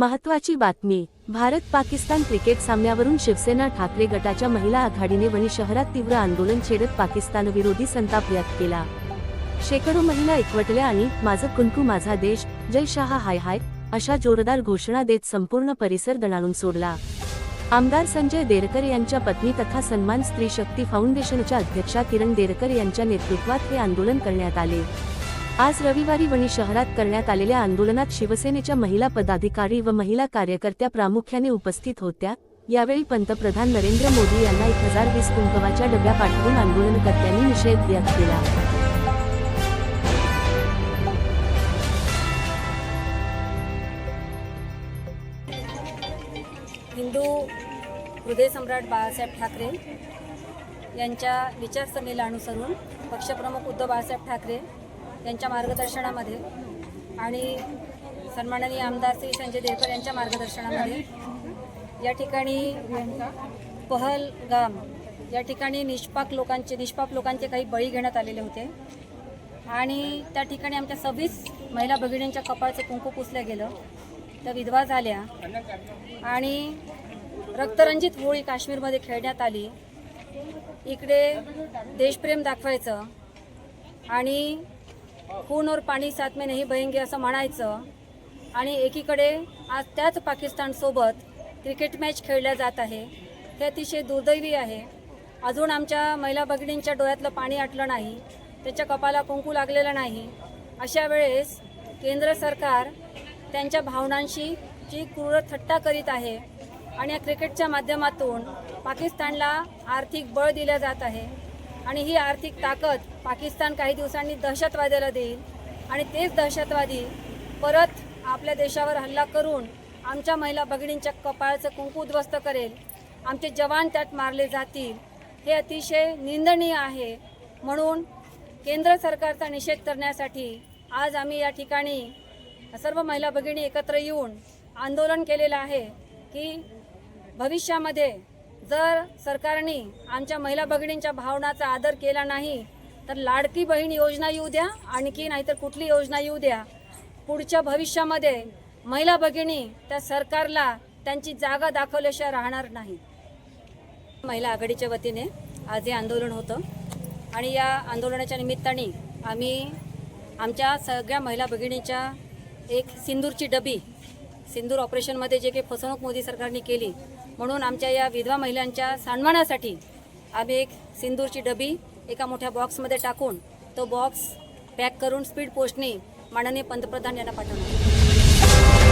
महत्वाची बातमी. भारत पाकिस्तान क्रिकेट सामन्यावरून शिवसेना ठाकरे गटाच्या महिला आघाडीने वणी शहरात तीव्र आंदोलन छेडत पाकिस्तानविरोधी संताप व्यक्त केला. शेकडो महिला एकवटल्या आणि माझं कुंकू माझा देश जय शहा हाय हाय अशा जोरदार घोषणा देत संपूर्ण परिसर दणाणून सोडला. आमदार संजय देरकर यांच्या पत्नी तथा सन्मान स्त्री शक्ती फाउंडेशनच्या अध्यक्षा किरण देरकर यांच्या नेतृत्वात हे आंदोलन करण्यात आले. आज रविवारी वणी शहरात करण्यात आलेल्या आंदोलनात शिवसेनेच्या महिला पदाधिकारी व महिला कार्यकर्त्या प्रामुख्याने उपस्थित होत्या. यावेळी पंतप्रधान नरेंद्र मोदी यांना एक हजार वीस कुंकवाच्या डब्या पाठवून आंदोलनकर्त्यांनी निषेध व्यक्त केला. हिंदू हृदयसम्राट बाळासाहेब ठाकरे यांच्या विचारसरणीला अनुसरून पक्षप्रमुख उद्धव बाळासाहेब ठाकरे यांच्या मार्गदर्शनामध्ये आणि सन्माननीय आमदार श्री संजय देवकर यांच्या मार्गदर्शनामध्ये या ठिकाणी पहलगाम या ठिकाणी निष्पाक लोकांचे निष्पाप लोकांचे काही बळी घेण्यात आलेले होते. आणि त्या ठिकाणी आमच्या सव्वीस महिला भगिनींच्या कपाळचं कुंकू पुसलं गेलं. त्या विधवा झाल्या आणि रक्तरंजित होळी काश्मीरमध्ये खेळण्यात आली. इकडे देशप्रेम दाखवायचं आणि खून और पाणी साथ में नाही बहेंगे असं म्हणायचं. आणि एकीकडे आज त्याच पाकिस्तानसोबत क्रिकेट मॅच खेळल्या जात आहे. हे अतिशय दुर्दैवी आहे. अजून आमच्या महिला भगिनींच्या डोळ्यातलं पाणी आटलं नाही. त्याच्या कपाला कुंकू लागलेलं नाही. अशा वेळेस केंद्र सरकार त्यांच्या भावनांशी जी क्रूर थट्टा करीत आहे आणि या क्रिकेटच्या माध्यमातून पाकिस्तानला आर्थिक बळ दिलं जात आहे. आणि ही आर्थिक ताकद पाकिस्तान काही दिवसांनी दहशतवाद्याला देईल. आणि तेच दहशतवादी परत आपल्या देशावर हल्ला करून आमच्या महिला भगिनींच्या कपाळचं कुंकू उद्ध्वस्त करेल. आमचे जवान त्यात मारले जातील. हे अतिशय निंदनीय आहे. म्हणून केंद्र सरकारचा निषेध करण्यासाठी आज आम्ही या ठिकाणी सर्व महिला भगिनी एकत्र येऊन आंदोलन केलेलं आहे की भविष्यामध्ये जर सरकारने आमच्या महिला भगिनींच्या भावनाचा आदर केला नाही तर लाडकी बहीण योजना येऊ द्या आणखी नाहीतर कुठली योजना येऊ द्या. पुढच्या भविष्यामध्ये महिला भगिनी त्या सरकारला त्यांची जागा दाखवल्याशिवाय राहणार नाही. महिला आघाडीच्या वतीने आज हे आंदोलन होतं आणि या आंदोलनाच्या निमित्ताने आम्ही आमच्या सगळ्या महिला भगिनीच्या एक सिंदूरची डबी सिंदूर ऑपरेशनमध्ये जे काही फसवणूक मोदी सरकारने केली म्हणून आमच्या या विधवा महिलांच्या सन्मानासाठी आम्ही एक सिंदूरची डबी एका मोठ्या बॉक्समध्ये टाकून तो बॉक्स पॅक करून स्पीड पोस्टने माननीय पंतप्रधान यांना पाठवला.